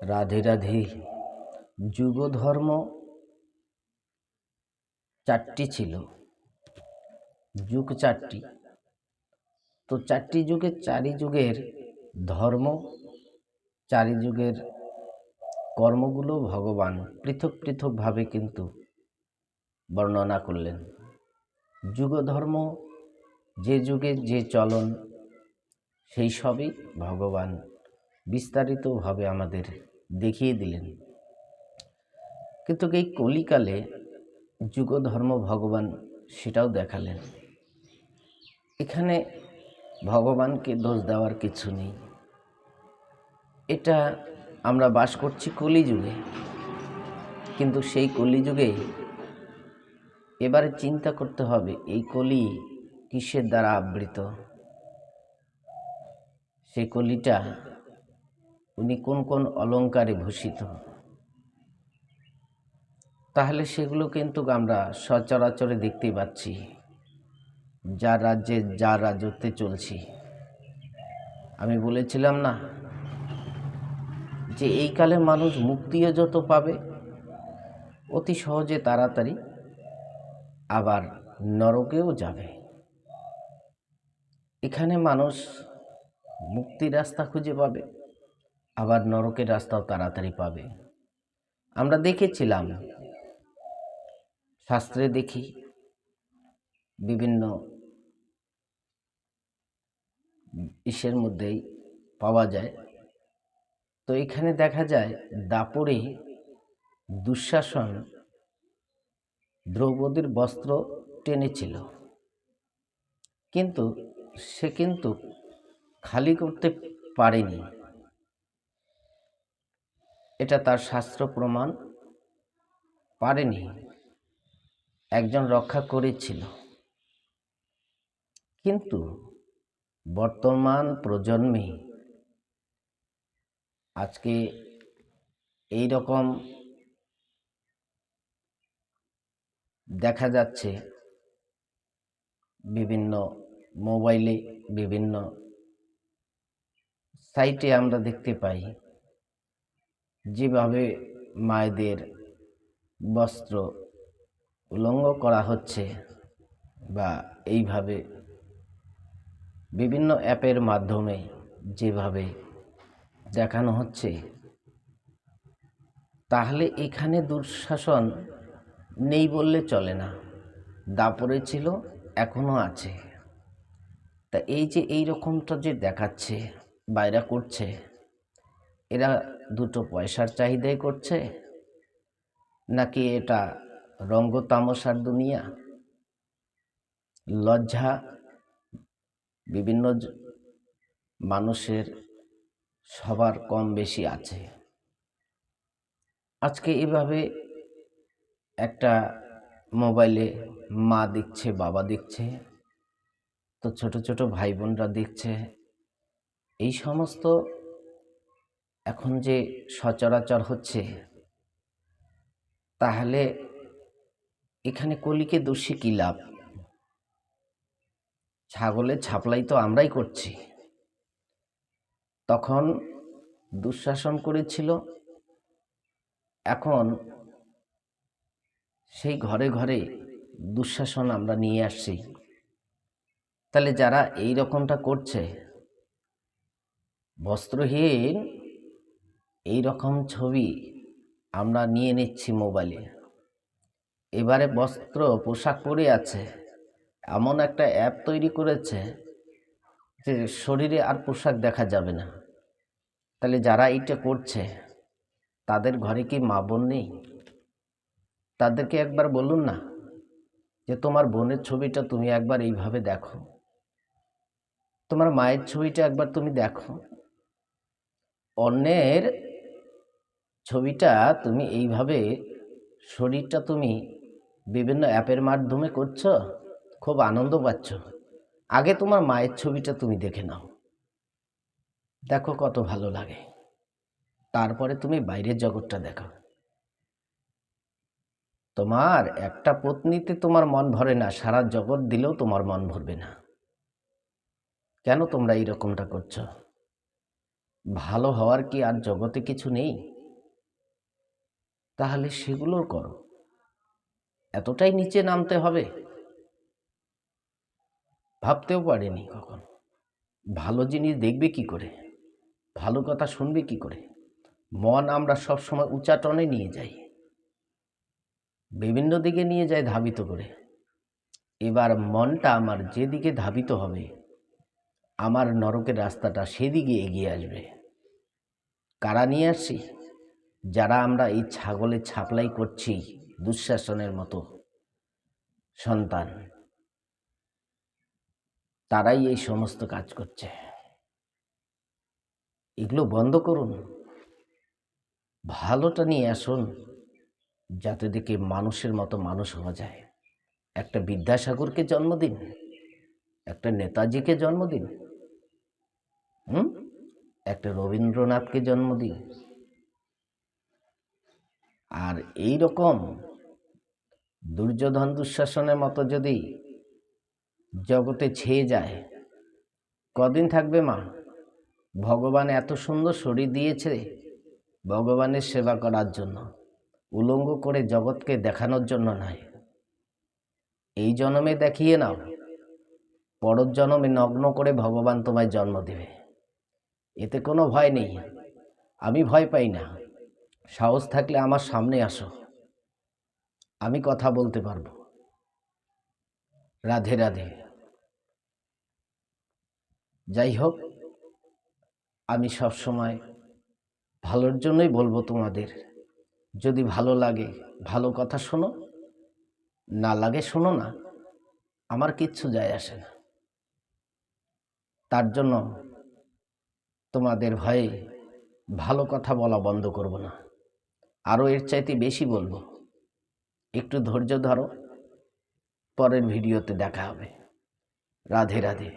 রাধে রাধে। যুগ ধর্ম চারটি ছিল। যুগ চারটি। তো চারটি যুগের চারি যুগের ধর্ম, চারি যুগের কর্মগুলো ভগবান পৃথক পৃথকভাবে কিন্তু বর্ণনা করলেন। যুগ ধর্ম যে যুগে যে চলন, সেই সবই ভগবান বিস্তারিতভাবে আমাদের দেখিয়ে দিলেন। কিন্তু এই কলিকালে যুগ ধর্ম ভগবান সেটাও দেখালেন। এখানে ভগবানকে দোষ দেওয়ার কিছু নেই। এটা আমরা বাস করছি কলিযুগে। কিন্তু সেই কলিযুগে এবারে চিন্তা করতে হবে, এই কলি কিসের দ্বারা আবৃত? সেই কলিটা উনি কোন কোন অলঙ্কারে ভূষিত। তাহলে সেগুলো কিন্তু আমরা সচরাচরে দেখতে পাচ্ছি। যার রাজ্যে যা রাজত্বে চলছি। আমি বলেছিলাম না যে এই কালে মানুষ মুক্তিও যত পাবে, অতি সহজে তাড়াতাড়ি আবার নরকেও যাবে। এখানে মানুষ মুক্তির রাস্তা খুঁজে পাবে। আবার নরকের রাস্তাও তাড়াতাড়ি পাবে। আমরা দেখেছিলাম, শাস্ত্রে দেখি বিভিন্ন ইসের মধ্যেই পাওয়া যায়। তো এখানে দেখা যায়, দাপরে দুঃশাসন দ্রৌপদীর বস্ত্র টেনেছিল। কিন্তু সে কিন্তু খালি করতে পারেনি। এটা তার শাস্ত্র প্রমাণ। পারেনি। একজন রক্ষা করেছিল। কিন্তু বর্তমান প্রজন্মে আজকে এই রকম দেখা যাচ্ছে বিভিন্ন মোবাইলে বিভিন্ন সাইটে আমরা দেখতে পাই। যেভাবে মায়েদের বস্ত্র উলঙ্গ করা হচ্ছে বা এইভাবে বিভিন্ন অ্যাপের মাধ্যমে যেভাবে দেখানো হচ্ছে, তাহলে এখানে দুঃশাসন নেই বললে চলে না। দাপরে ছিল এখনও আছে। তা এই যে এই রকমটা যে দেখাচ্ছে, বাইরা করছে, এরা দুটো পয়সার চাহিদাই করছে? নাকি এটা রঙ্গ তামসার দুনিয়া? লজ্জা বিভিন্ন মানুষের সবার কম বেশি আছে। আজকে এভাবে একটা মোবাইলে মা দেখছে, বাবা দেখছে, তো ছোট ছোট ভাই বোনরা দেখছে, এই সমস্ত এখন যে সচরাচর হচ্ছে, তাহলে এখানে কলিকে দোষী কী লাভ? ছাগলের ছাপলাই তো আমরাই করছি। তখন দুঃশাসন করেছিল, এখন সেই ঘরে ঘরে দুঃশাসন আমরা নিয়ে আসছি। তাহলে যারা এই রকমটা করছে, বস্ত্রহীন এই রকম ছবি আমরা নিয়ে নিচ্ছি মোবাইলে। এবারে বস্ত্র, পোশাক পরে আছে। এমন একটা অ্যাপ তৈরি করেছে যে শরীরে আর পোশাক দেখা যাবে না। তাহলে যারা এইটা করছে, তাদের ঘরে কি মা বোন নেই? তাদেরকে একবার বলুন না যে তোমার বোনের ছবিটা তুমি একবার এইভাবে দেখো। তোমার মায়ের ছবিটা একবার তুমি দেখো। অন্যের ছবিটা তুমি এইভাবে, শরীরটা তুমি বিভিন্ন অ্যাপের মাধ্যমে করছ, খুব আনন্দ পাচ্ছ। আগে তোমার মায়ের ছবিটা তুমি দেখে নাও। দেখো কত ভালো লাগে। তারপরে তুমি বাইরের জগৎটা দেখো। তোমার একটা পত্নীতে তোমার মন ভরে না, সারা জগৎ দিলেও তোমার মন ভরবে না। কেন তোমরা এই রকমটা করছ? ভালো হওয়ার কি আর জগতে কিছু নেই? তাহলে সেগুলোর করো। এতটাই নিচে নামতে হবে? ভাবতেও পারিনি কখন। ভালো জিনিস দেখবে কি করে? ভালো কথা শুনবে কি করে? মন আমরা সবসময় উচ্চাটনে নিয়ে যাই। বিভিন্ন দিকে নিয়ে যায় ধাবিত করে। এবার মনটা আমার যেদিকে ধাবিত হবে, আমার নরকের রাস্তাটা সেদিকে এগিয়ে আসবে। কারা নিয়ে আসছি? যারা আমরা এই ছাগলের ছাপলাই করছি, দুঃশাসনের মতো সন্তান, তারাই এই সমস্ত কাজ করছে। এগুলো বন্ধ করুন। ভালোটা নিয়ে আসুন, যাতে দেখে মানুষের মতো মানুষ হওয়া যায়। একটা বিদ্যাসাগরকে জন্মদিন, একটা নেতাজিকে জন্মদিন, হুম? একটা রবীন্দ্রনাথকে জন্ম দিন আর এই রকম দুর্যোধন দুঃশাসনের মতো যদি জগতে ছেয়ে যায়, কদিন থাকবে মা? ভগবান এত সুন্দর শরীর দিয়েছে ভগবানের সেবা করার জন্য, উলঙ্গ করে জগৎকে দেখানোর জন্য নয়। এই জন্মে দেখিয়ে নাও পরের জন্মে নগ্ন করে ভগবান তোমায় জন্ম দেবে। এতে কোনো ভয় নেই, আমি ভয় পাই না। সাহস থাকলে আমার সামনে আসো। আমি কথা বলতে পারব। রাধে রাধে। যাই হোক, আমি সব সময় ভালোর জন্যই বলব তোমাদের, যদি ভালো লাগে ভালো কথা শোনো, না লাগে শোনো না, আমার কিচ্ছু যায় আসে না। তার জন্য তোমাদের ভয়ে ভালো কথা বলা বন্ধ করব না। আরও এর চাইতে বেশি বলব। একটু ধৈর্য ধরো। পরের ভিডিওতে দেখা হবে। রাধে রাধে।